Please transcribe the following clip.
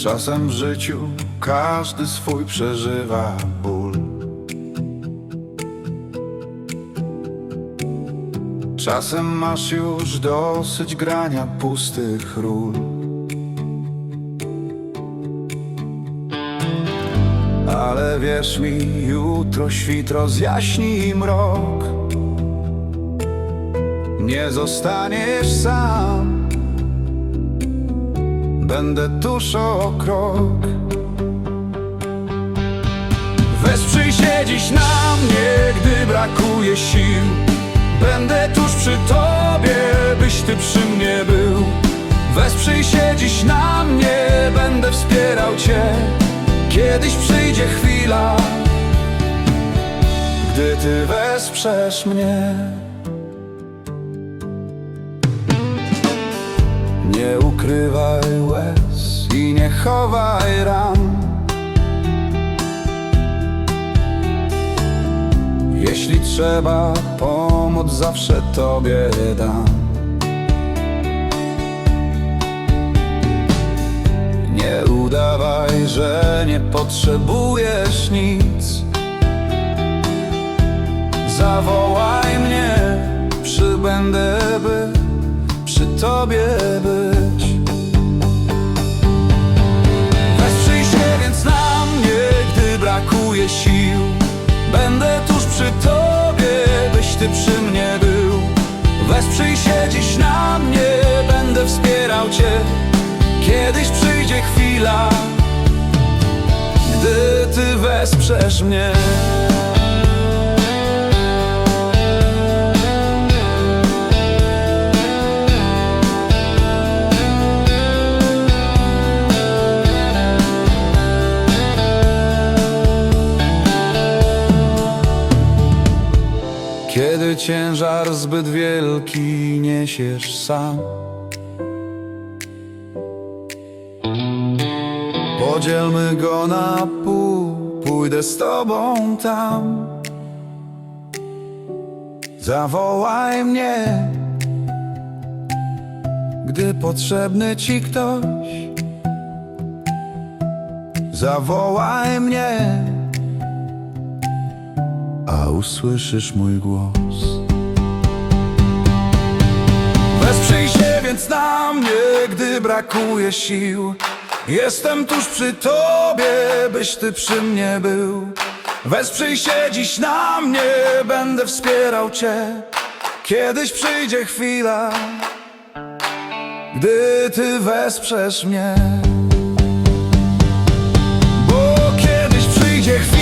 Czasem w życiu każdy swój przeżywa ból. Czasem masz już dosyć grania pustych ról. Ale wierz mi, jutro świt rozjaśni mrok. Nie zostaniesz sam. Będę tuż o krok. Wesprzyj się dziś na mnie, gdy brakuje sił. Będę tuż przy tobie, byś ty przy mnie był. Wesprzyj się dziś na mnie, będę wspierał cię. Kiedyś przyjdzie chwila, gdy ty wesprzesz mnie. Nie ukrywaj nie chowaj ran. Jeśli trzeba, pomoc zawsze tobie dam. Nie udawaj, że nie potrzebujesz nic. Zawołaj mnie, przybędę, by przy tobie być. Brakuje sił. Będę tuż przy tobie, byś ty przy mnie był. Wesprzyj się dziś na mnie, będę wspierał cię. Kiedyś przyjdzie chwila, gdy ty wesprzesz mnie. Ciężar zbyt wielki niesiesz sam. Podzielmy go na pół, pójdę z tobą tam. Zawołaj mnie Gdy potrzebny ci ktoś. Zawołaj mnie a usłyszysz mój głos. Wesprzyj się więc na mnie, gdy brakuje sił. Jestem tuż przy tobie, byś ty przy mnie był. Wesprzyj się dziś na mnie, będę wspierał cię. Kiedyś przyjdzie chwila, gdy ty wesprzesz mnie. Bo kiedyś przyjdzie chwila,